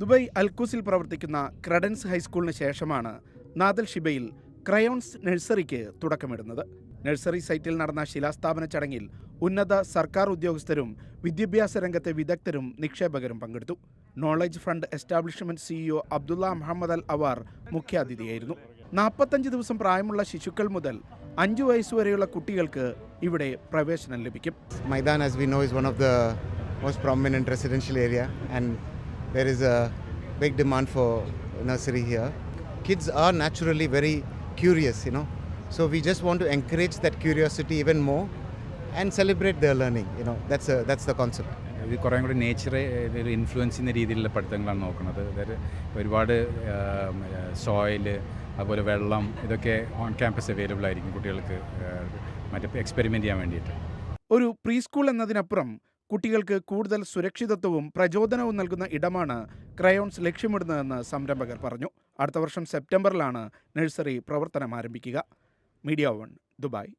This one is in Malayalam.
ദുബായ് അൽക്കൂസിൽ പ്രവർത്തിക്കുന്ന ക്രഡൻസ് ഹൈസ്കൂളിന് ശേഷമാണ് നാദൽ ഷിബയിൽ ക്രയോൺസ് നഴ്സറിക്ക് തുടക്കമിടുന്നത്. നഴ്സറി സൈറ്റിൽ നടന്ന ശിലാസ്ഥാപന ചടങ്ങിൽ ഉന്നത സർക്കാർ ഉദ്യോഗസ്ഥരും വിദ്യാഭ്യാസ രംഗത്തെ വിദഗ്ധരും നിക്ഷേപകരും പങ്കെടുത്തു. Knowledge fund establishment CEO Abdullah Mohammed Al Awar മുഖ്യാതിഥിയായിരുന്നു. നാൽപ്പത്തഞ്ച് ദിവസം പ്രായമുള്ള ശിശുക്കൾ മുതൽ അഞ്ചു വയസ്സുവരെയുള്ള കുട്ടികൾക്ക് ഇവിടെ പ്രവേശനം ലഭിക്കും. Meydan as we know is one of the most prominent residential area and there is a big demand for nursery here. Kids are naturally very curious, you know, so we just want to encourage that curiosity even more and celebrate their learning. You know, that's a, that's the concept. ഇത് കുറേ കൂടി നേച്ചറെ ഒരു ഇൻഫ്ലുവൻസ് ചെയ്യുന്ന രീതിയിലുള്ള പഠിത്തങ്ങളാണ് നോക്കുന്നത് അതായത് ഒരുപാട് സോയിൽ അതുപോലെ വെള്ളം ഇതൊക്കെ ഓൺ ക്യാമ്പസ് അവൈലബിൾ ആയിരിക്കും കുട്ടികൾക്ക് മറ്റേ എക്സ്പെരിമെന്റ് ചെയ്യാൻ വേണ്ടിയിട്ട് ഒരു പ്രീ സ്കൂൾ എന്നതിനപ്പുറം കുട്ടികൾക്ക് കൂടുതൽ സുരക്ഷിതത്വവും പ്രചോദനവും നൽകുന്ന ഇടമാണ് ക്രയോൺസ് ലക്ഷ്യമിടുന്നതെന്ന് സംരംഭകർ പറഞ്ഞു. അടുത്ത വർഷം സെപ്റ്റംബറിലാണ് നഴ്സറി പ്രവർത്തനം ആരംഭിക്കുക. Media one Dubai.